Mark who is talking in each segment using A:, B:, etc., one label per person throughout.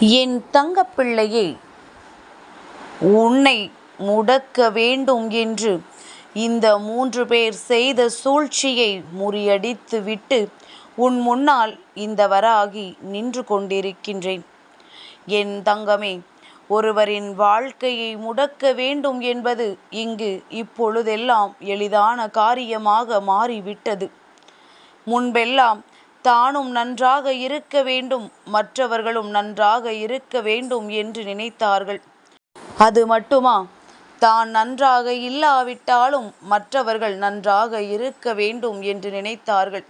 A: என் தங்கப்பிள்ளையே உன்னை முடக்க வேண்டும் என்று இந்த மூன்று பேர் செய்த சூழ்ச்சியை முறியடித்து விட்டு உன் முன்னால் இந்த வராகி நின்று கொண்டிருக்கின்றேன். என் தங்கமே ஒருவரின் வாழ்க்கையை முடக்க வேண்டும் என்பது இங்கு இப்பொழுதெல்லாம் எளிதான காரியமாக மாறிவிட்டது. முன்பெல்லாம் தானும் நன்றாக இருக்க வேண்டும் மற்றவர்களும் நன்றாக இருக்க வேண்டும் என்று நினைத்தார்கள். அது மட்டுமா? தான் நன்றாக இல்லாவிட்டாலும் மற்றவர்கள் நன்றாக இருக்க வேண்டும் என்று நினைத்தார்கள்.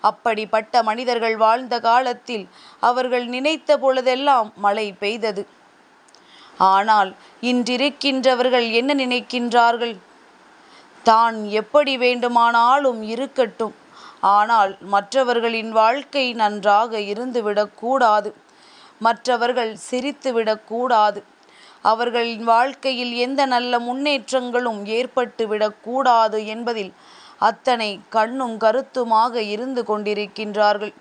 A: அப்படிப்பட்ட மனிதர்கள் வாழ்ந்த காலத்தில் அவர்கள் நினைத்த பொழுதெல்லாம் மழை பெய்தது. ஆனால் இன்றிருக்கின்றவர்கள் என்ன நினைக்கின்றார்கள்? தான் எப்படி வேண்டுமானாலும் இருக்கட்டும். ஆனால் மற்றவர்களின் வாழ்க்கை நன்றாக இருந்துவிடக்கூடாது மற்றவர்கள் சிரித்துவிடக்கூடாது அவர்களின் வாழ்க்கையில் எந்த நல்ல முன்னேற்றங்களும் ஏற்பட்டுவிடக்கூடாது என்பதில் அத்தனை கண்ணும் கருத்துமாக இருந்து கொண்டிருக்கின்றார்கள்.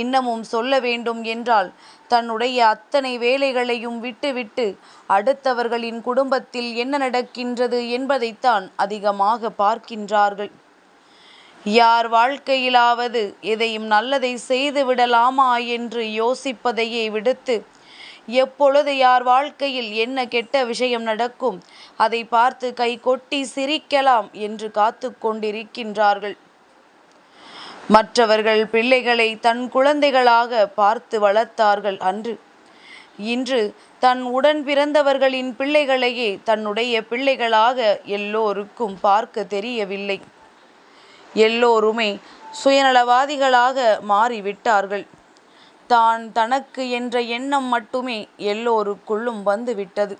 A: இன்னமும் சொல்ல வேண்டும் என்றால் தன்னுடைய அத்தனை வேலைகளையும் விட்டுவிட்டு அடுத்தவர்களின் குடும்பத்தில் என்ன நடக்கின்றது என்பதைத்தான் அதிகமாக பார்க்கின்றார்கள். யார் வாழ்க்கையிலாவது எதையும் நல்லதை செய்து விடலாமா என்று யோசிப்பதையே விடுத்து எப்பொழுது யார் வாழ்க்கையில் என்ன கெட்ட விஷயம் நடக்கும் அதை பார்த்து கை கொட்டி சிரிக்கலாம் என்று காத்து கொண்டிருக்கின்றார்கள். மற்றவர்கள் பிள்ளைகளை தன் குழந்தைகளாக பார்த்து வளர்த்தார்கள் அன்று. இன்று தன் உடன் பிறந்தவர்களின் பிள்ளைகளையே தன்னுடைய பிள்ளைகளாக எல்லோருக்கும் பார்க்க தெரியவில்லை. எல்லோருமே சுயநலவாதிகளாக மாறிவிட்டார்கள். தான் தனக்கு என்ற எண்ணம் மட்டுமே எல்லோருக்குள்ளும் வந்துவிட்டது.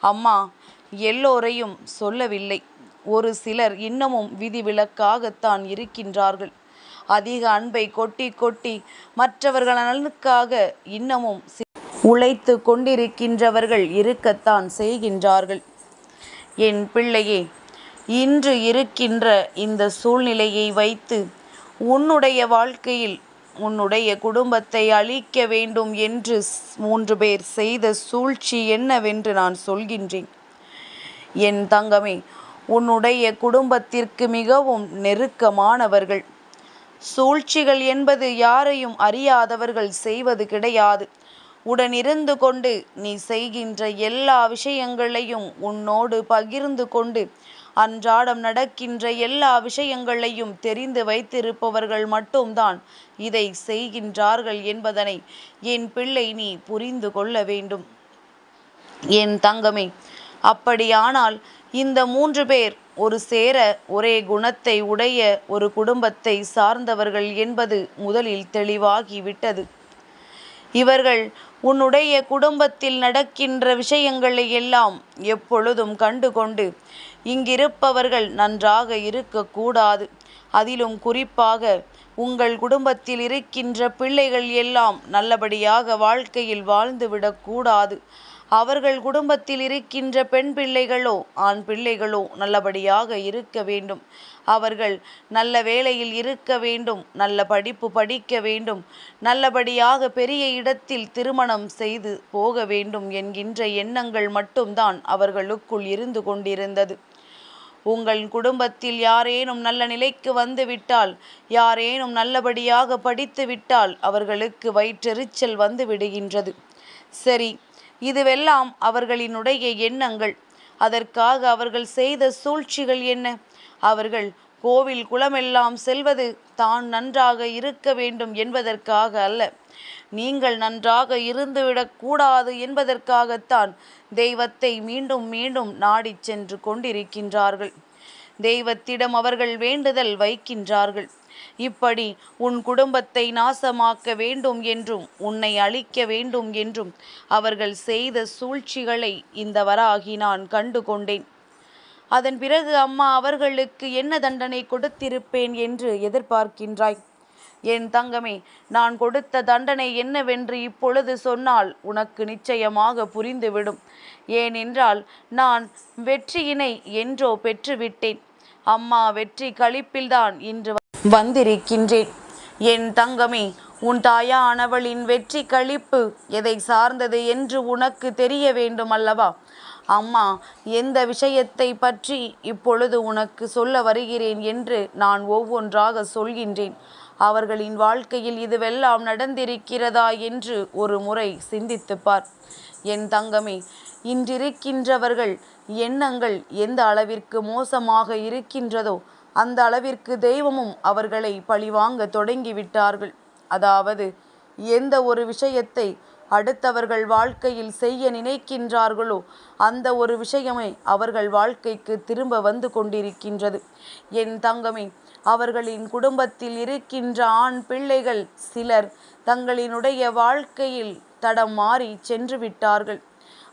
A: அம்மா எல்லோரையும் சொல்லவில்லை. ஒரு சிலர் இன்னமும் விதிவிலக்காகத்தான் இருக்கின்றார்கள். அதிக அன்பை கொட்டி கொட்டி மற்றவர்கள் நலனுக்காக இன்னமும் உழைத்து கொண்டிருக்கின்றவர்கள் இருக்கத்தான் செய்கின்றார்கள். என் பிள்ளையே இன்று இருக்கின்ற இந்த சூழ்நிலையை வைத்து உன்னுடைய வாழ்க்கையில் உன்னுடைய குடும்பத்தை அழிக்க வேண்டும் என்று மூன்று பேர் செய்த சூழ்ச்சி என்னவென்று நான் சொல்கின்றேன். என் தங்கமே உன்னுடைய குடும்பத்திற்கு மிகவும் நெருக்கமானவர்கள். சூழ்ச்சிகள் என்பது யாரையும் அறியாதவர்கள் செய்வது கிடையாது. உடனிருந்து கொண்டு நீ செய்கின்ற எல்லா விஷயங்களையும் உன்னோடு பகிர்ந்து கொண்டு அன்றாடம் நடக்கின்ற எல்லா விஷயங்களையும் தெரிந்து வைத்திருப்பவர்கள் மட்டும்தான் இதை செய்கின்றார்கள் என்பதனை என் பிள்ளை நீ புரிந்து கொள்ள வேண்டும். என் தங்கமே அப்படியானால் இந்த மூன்று பேர் ஒரு சேர ஒரே குணத்தை உடைய ஒரு குடும்பத்தை சார்ந்தவர்கள் என்பது முதலில் தெளிவாகிவிட்டது. இவர்கள் உன்னுடைய குடும்பத்தில் நடக்கின்ற விஷயங்களை எல்லாம் எப்பொழுதும் கண்டு கொண்டு இங்கிருப்பவர்கள் நன்றாக இருக்கக்கூடாது. அதிலும் குறிப்பாக உங்கள் குடும்பத்தில் இருக்கின்ற பிள்ளைகள் எல்லாம் நல்லபடியாக வாழ்க்கையில் வாழ்ந்துவிடக்கூடாது. அவர்கள் குடும்பத்தில் இருக்கின்ற பெண் பிள்ளைகளோ ஆண் பிள்ளைகளோ நல்லபடியாக இருக்க வேண்டும். அவர்கள் நல்ல வேலையில் இருக்க வேண்டும் நல்ல படிப்பு படிக்க வேண்டும் நல்லபடியாக பெரிய இடத்தில் திருமணம் செய்து போக வேண்டும் என்கின்ற எண்ணங்கள் மட்டும்தான் அவர்களுக்குள் இருந்து கொண்டிருந்தது. உங்கள் குடும்பத்தில் யாரேனும் நல்ல நிலைக்கு வந்து விட்டால் யாரேனும் நல்லபடியாக படித்து விட்டால் அவர்களுக்கு வயிற்றெரிச்சல் வந்து விடுகின்றது. சரி இதுவெல்லாம் அவர்களினுடைய எண்ணங்கள். அதற்காக அவர்கள் செய்த சூழ்ச்சிகள் என்ன? அவர்கள் கோவில் குளமெல்லாம் செல்வது தான் நன்றாக இருக்க வேண்டும் என்பதற்காக அல்ல. நீங்கள் நன்றாக இருந்துவிடக் கூடாது என்பதற்காகத்தான் தெய்வத்தை மீண்டும் மீண்டும் நாடிச் சென்று கொண்டிருக்கின்றார்கள். தெய்வத்திடம் அவர்கள் வேண்டுதல் வைக்கின்றார்கள். இப்படி உன் குடும்பத்தை நாசமாக்க வேண்டும் என்றும் உன்னை அழிக்க வேண்டும் என்றும் அவர்கள் செய்த சூழ்ச்சிகளை இந்த வராகி நான் கண்டு கொண்டேன். அதன் பிறகு அம்மா அவர்களுக்கு என்ன தண்டனை கொடுத்திருப்பேன் என்று எதிர்பார்க்கின்றாய். என் தங்கமே நான் கொடுத்த தண்டனை என்னவென்று இப்பொழுது சொன்னால் உனக்கு நிச்சயமாக புரிந்துவிடும். ஏனென்றால் நான் வெற்றியினை என்றோ பெற்றுவிட்டேன். அம்மா வெற்றி கழிப்பில்தான் இன்று வந்திருக்கின்றேன். என் தங்கமே உன் தாயானவளின் வெற்றி களிப்பு எதை சார்ந்தது என்று உனக்கு தெரிய வேண்டும் அல்லவா அம்மா எந்த விஷயத்தை பற்றி இப்பொழுது உனக்கு சொல்ல வருகிறேன் என்று நான் ஒவ்வொன்றாக சொல்கின்றேன். அவர்களின் வாழ்க்கையில் இதுவெல்லாம் நடந்திருக்கிறதா என்று ஒரு முறை சிந்தித்துப்பார் என் தங்கமே இன்றிருக்கின்றவர்கள் எண்ணங்கள் எந்த அளவிற்கு மோசமாக இருக்கின்றதோ அந்த அளவிற்கு தெய்வமும் அவர்களை பழிவாங்க தொடங்கிவிட்டார்கள். அதாவது எந்த ஒரு விஷயத்தை அடுத்தவர்கள் வாழ்க்கையில் செய்ய நினைக்கின்றார்களோ அந்த ஒரு விஷயமே அவர்கள் வாழ்க்கைக்கு திரும்ப வந்து கொண்டிருக்கின்றது. என் தங்கமே அவர்களின் குடும்பத்தில் இருக்கின்ற ஆண் பிள்ளைகள் சிலர் தங்களினுடைய வாழ்க்கையில் தடம் மாறி சென்று விட்டார்கள்.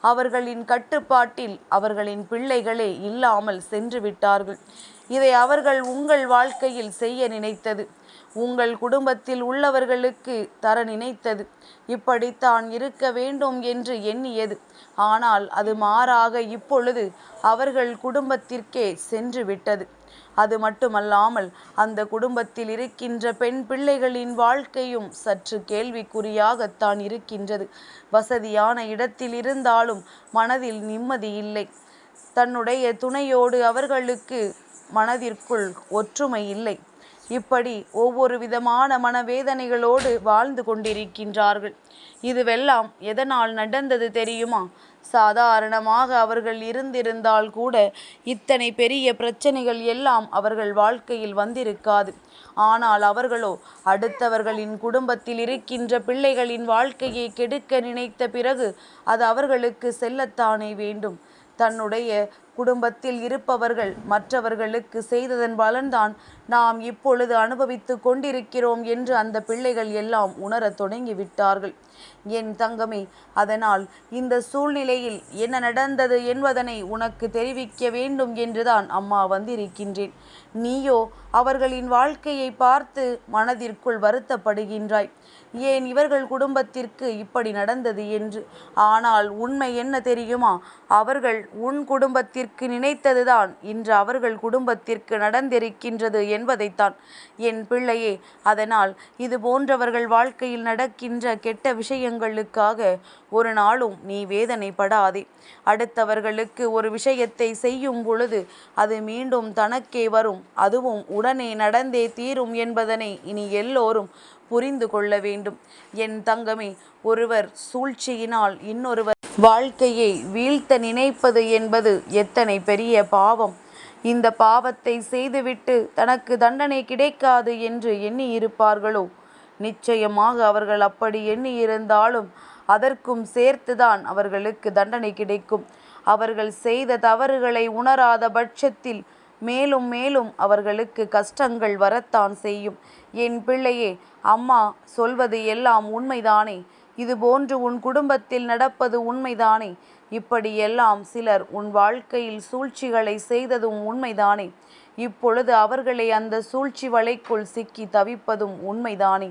A: அவர்களின் கட்டுப்பாட்டில் அவர்களின் பிள்ளைகளே இல்லாமல் சென்று விட்டார்கள். இதை அவர்கள் உங்கள் வாழ்க்கையில் செய்ய நினைத்தது. உங்கள் குடும்பத்தில் உள்ளவர்களுக்கு தர நினைத்தது. இப்படித்தான் இருக்க வேண்டும் என்று எண்ணியது. ஆனால் அது மாறாக இப்பொழுது அவர்கள் குடும்பத்திற்கே சென்று விட்டது. அது மட்டுமல்லாமல் அந்த குடும்பத்தில் இருக்கின்ற பெண் பிள்ளைகளின் வாழ்க்கையும் சற்று கேள்விக்குறியாகத்தான் இருக்கின்றது. வசதியான இடத்தில் இருந்தாலும் மனதில் நிம்மதி இல்லை. தன்னுடைய துணையோடு அவர்களுக்கு மனதிற்குள் ஒற்றுமை இல்லை. இப்படி ஒவ்வொரு விதமான மனவேதனைகளோடு வாழ்ந்து கொண்டிருக்கின்றார்கள். இதுவெல்லாம் எதனால் நடந்தது தெரியுமா? சாதாரணமாக அவர்கள் இருந்திருந்தால் கூட இத்தனை பெரிய பிரச்சனைகள் எல்லாம் அவர்கள் வாழ்க்கையில் வந்திருக்காது. ஆனால் அவர்களோ அடுத்தவர்களின் குடும்பத்தில் இருக்கின்ற பிள்ளைகளின் வாழ்க்கையை கெடுக்க நினைத்த பிறகு அது அவர்களுக்கு செல்லத்தானே வேண்டும். தன்னுடைய குடும்பத்தில் இருப்பவர்கள் மற்றவர்களுக்கு செய்ததன் பலன்தான் நாம் இப்பொழுது அனுபவித்து கொண்டிருக்கிறோம் என்று அந்த பிள்ளைகள் எல்லாம் உணரத் தொடங்கிவிட்டார்கள். என் தங்கமே அதனால் இந்த சூழ்நிலையில் என்ன நடந்தது என்பதனை உனக்கு தெரிவிக்க வேண்டும் என்றுதான் அம்மா வந்திருக்கின்றேன். நீயோ அவர்களின் வாழ்க்கையை பார்த்து மனதிற்குள் வருத்தப்படுகின்றாய். ஏன் இவர்கள் குடும்பத்திற்கு இப்படி நடந்தது என்று? ஆனால் உண்மை என்ன தெரியுமா? அவர்கள் உன் குடும்பத்திற்கு நினைத்ததுதான். இன்று அவர்கள் குடும்பத்திற்கு நடந்திருக்கின்றது என்பதைத்தான். என் பிள்ளையே அதனால் இது போன்றவர்கள் வாழ்க்கையில் நடக்கின்ற கெட்ட விஷயங்களுக்காக ஒரு நாளும் நீ வேதனைப்படாதே. அடுத்தவர்களுக்கு ஒரு விஷயத்தை செய்யும் பொழுது அது மீண்டும் தனக்கே வரும். அதுவும் உடனே நடந்தே தீரும் என்பதனை இனி எல்லோரும் புரிந்து கொள்ள வேண்டும். என் தங்கமே ஒருவர் சூழ்ச்சியினால் இன்னொருவர் வாழ்க்கையை வீழ்த்த நினைப்பது என்பது எத்தனை பெரிய பாவம். இந்த பாவத்தை செய்துவிட்டு தனக்கு தண்டனை கிடைக்காது என்று எண்ணி இருப்பார்களோ நிச்சயமாக அவர்கள் அப்படி எண்ணி இருந்தாலும் அதற்கும் சேர்த்துதான் அவர்களுக்கு தண்டனை கிடைக்கும். அவர்கள் செய்த தவறுகளை உணராத பட்சத்தில் மேலும் மேலும் அவர்களுக்கு கஷ்டங்கள் வரத்தான் செய்யும். என் பிள்ளையே அம்மா சொல்வது எல்லாம் உண்மைதானே? இதுபோன்று உன் குடும்பத்தில் நடப்பது உண்மைதானே? இப்படியெல்லாம் சிலர் உன் வாழ்க்கையில் சூழ்ச்சிகளை செய்ததும் உண்மைதானே? இப்பொழுது அவர்களை அந்த சூழ்ச்சி வலைக்குள் சிக்கி தவிப்பதும் உண்மைதானே?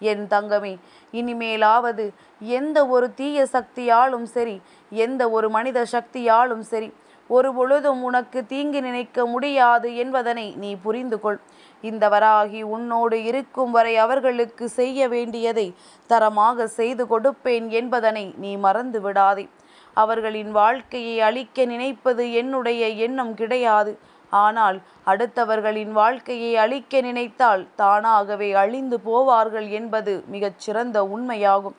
A: என் தங்கமே இனிமேலாவது எந்த ஒரு தீய சக்தியாலும் சரி எந்த ஒரு மனித சக்தியாலும் சரி ஒரு பொழுதும் உனக்கு தீங்கு நினைக்க முடியாது என்பதனை நீ புரிந்து கொள் இந்த வராகி உன்னோடு இருக்கும் வரை அவர்களுக்கு செய்ய வேண்டியதை தரமாக செய்து கொடுப்பேன் என்பதனை நீ மறந்து விடாதே. அவர்களின் வாழ்க்கையை அழிக்க நினைப்பது என்னுடைய எண்ணம் கிடையாது. ஆனால் அடுத்தவர்களின் வாழ்க்கையை அழிக்க நினைத்தால் தானாகவே அழிந்து போவார்கள் என்பது மிகச் சிறந்த உண்மையாகும்.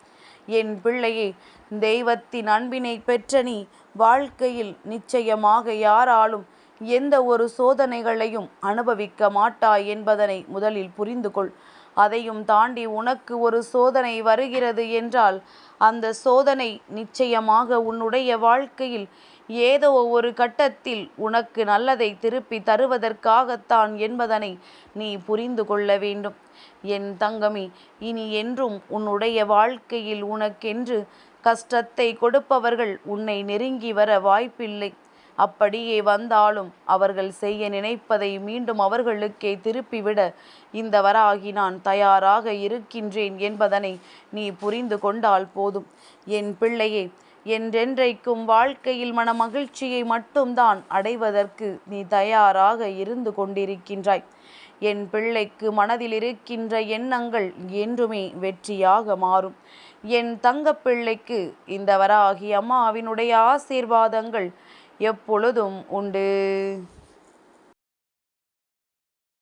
A: என் பிள்ளையே தெய்வத்தின் அன்பினை பெற்ற நீ வாழ்க்கையில் நிச்சயமாக யாராலும் எந்த ஒரு சோதனைகளையும் அனுபவிக்க மாட்டாய் என்பதனை முதலில் புரிந்து கொள். அதையும் தாண்டி உனக்கு ஒரு சோதனை வருகிறது என்றால் அந்த சோதனை நிச்சயமாக உன்னுடைய வாழ்க்கையில் ஏதோ ஒரு கட்டத்தில் உனக்கு நல்லதை திருப்பி தருவதற்காகத்தான் என்பதனை நீ புரிந்து கொள்ள வேண்டும். என் தங்கமி இனி என்றும் உன்னுடைய வாழ்க்கையில் உனக்கென்று கஷ்டத்தை கொடுப்பவர்கள் உன்னை நெருங்கி வர வாய்ப்பில்லை. அப்படியே வந்தாலும் அவர்கள் செய்ய நினைப்பதை மீண்டும் அவர்களுக்கே திருப்பிவிட இந்த வராகி நான் தயாராக இருக்கின்றேன் என்பதனை நீ புரிந்து கொண்டால் போதும். என் பிள்ளையே என்றென்றைக்கும் வாழ்க்கையில் மன மகிழ்ச்சியை மட்டும்தான் அடைவதற்கு நீ தயாராக இருந்து கொண்டிருக்கின்றாய். என் பிள்ளைக்கு மனதில் இருக்கின்ற எண்ணங்கள் என்றுமே வெற்றியாக மாறும். என் தங்க பிள்ளைக்கு இந்த வராகி அம்மாவினுடைய ஆசீர்வாதங்கள் எப்பொழுதும் உண்டு.